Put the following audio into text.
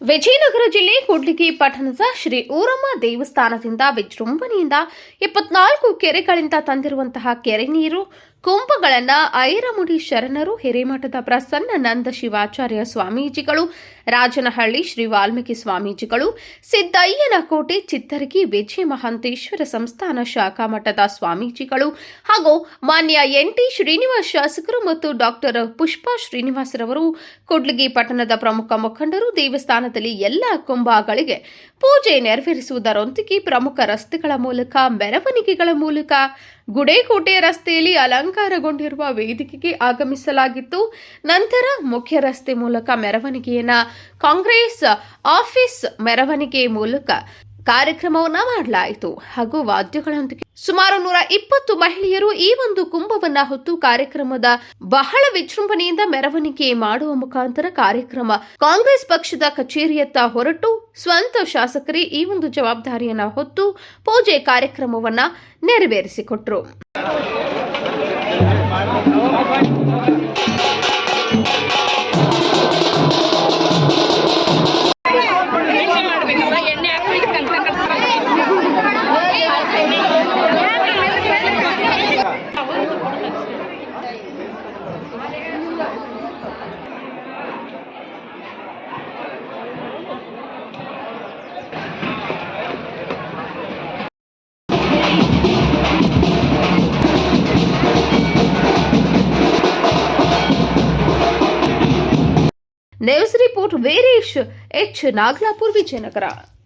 ವಿಜಯನಗರ ಜಿಲ್ಲೆ ಕೂಡ್ಲಿಗಿ ಪಟ್ಟಣದ ಶ್ರೀ ಊರಮ್ಮ ದೇವಸ್ಥಾನದಿಂದ ವಿಜೃಂಭಣೆಯಿಂದ ಇಪ್ಪತ್ನಾಲ್ಕು ಕೆರೆಗಳಿಂದ ತಂದಿರುವಂತಹ ಕೆರೆ ನೀರು ಕುಂಭಗಳನ್ನ ಐರಮುಡಿ ಶರಣರು, ಹಿರೇಮಠದ ಪ್ರಸನ್ನ ನಂದ ಶಿವಾಚಾರ್ಯ ಸ್ವಾಮೀಜಿಗಳು, ರಾಜನಹಳ್ಳಿ ಶ್ರೀ ವಾಲ್ಮೀಕಿ ಸ್ವಾಮೀಜಿಗಳು, ಸಿದ್ದಯ್ಯನ ಕೋಟೆ, ಚಿತ್ತರಗಿ ವಿಜಯ ಮಹಾಂತೇಶ್ವರ ಸಂಸ್ಥಾನ ಶಾಖಾ ಮಠದ ಸ್ವಾಮೀಜಿಗಳು ಹಾಗೂ ಮಾನ್ಯ ಎನ್ಟಿ ಶ್ರೀನಿವಾಸ್ ಶಾಸಕರು ಮತ್ತು ಡಾಕ್ಟರ್ ಪುಷ್ಪಾ ಶ್ರೀನಿವಾಸರವರು, ಕೂಡ್ಲಿಗಿ ಪಟ್ಟಣದ ಪ್ರಮುಖ ಮುಖಂಡರು, ದೇವಸ್ಥಾನದಲ್ಲಿ ಎಲ್ಲ ಕುಂಭಗಳಿಗೆ ಪೂಜೆ ನೆರವೇರಿಸುವುದರೊಂದಿಗೆ ಪ್ರಮುಖ ರಸ್ತೆಗಳ ಮೂಲಕ, ಮೆರವಣಿಗೆಗಳ ಮೂಲಕ ಗುಡೇಕೋಟೆ ರಸ್ತೆಯಲ್ಲಿ ಅಲಂಕಾರಗೊಂಡಿರುವ ವೇದಿಕೆಗೆ ಆಗಮಿಸಲಾಗಿತ್ತು. ನಂತರ ಮುಖ್ಯ ರಸ್ತೆ ಮೂಲಕ ಮೆರವಣಿಗೆಯನ್ನ ಕಾಂಗ್ರೆಸ್ ಆಫೀಸ್ ಮೆರವಣಿಗೆ ಮೂಲಕ ಕಾರ್ಯಕ್ರಮವನ್ನ ಮಾಡಲಾಯಿತು. ಹಾಗೂ ವಾದ್ಯಗಳೊಂದಿಗೆ ಸುಮಾರು ನೂರ ಇಪ್ಪತ್ತು ಮಹಿಳೆಯರು ಈ ಒಂದು ಕುಂಭವನ್ನ ಹೊತ್ತು ಕಾರ್ಯಕ್ರಮದ ಬಹಳ ವಿಜೃಂಭಣೆಯಿಂದ ಮೆರವಣಿಗೆ ಮಾಡುವ ಮುಖಾಂತರ ಕಾರ್ಯಕ್ರಮ ಕಾಂಗ್ರೆಸ್ ಪಕ್ಷದ ಕಚೇರಿಯತ್ತ ಹೊರಟು ಸ್ವಂತ ಶಾಸಕರೇ ಈ ಒಂದು ಜವಾಬ್ದಾರಿಯನ್ನ ಹೊತ್ತು ಪೂಜೆ ಕಾರ್ಯಕ್ರಮವನ್ನ ನೆರವೇರಿಸಿಕೊಟ್ರು. News report Veeresh H Naglapur Vijayanagara.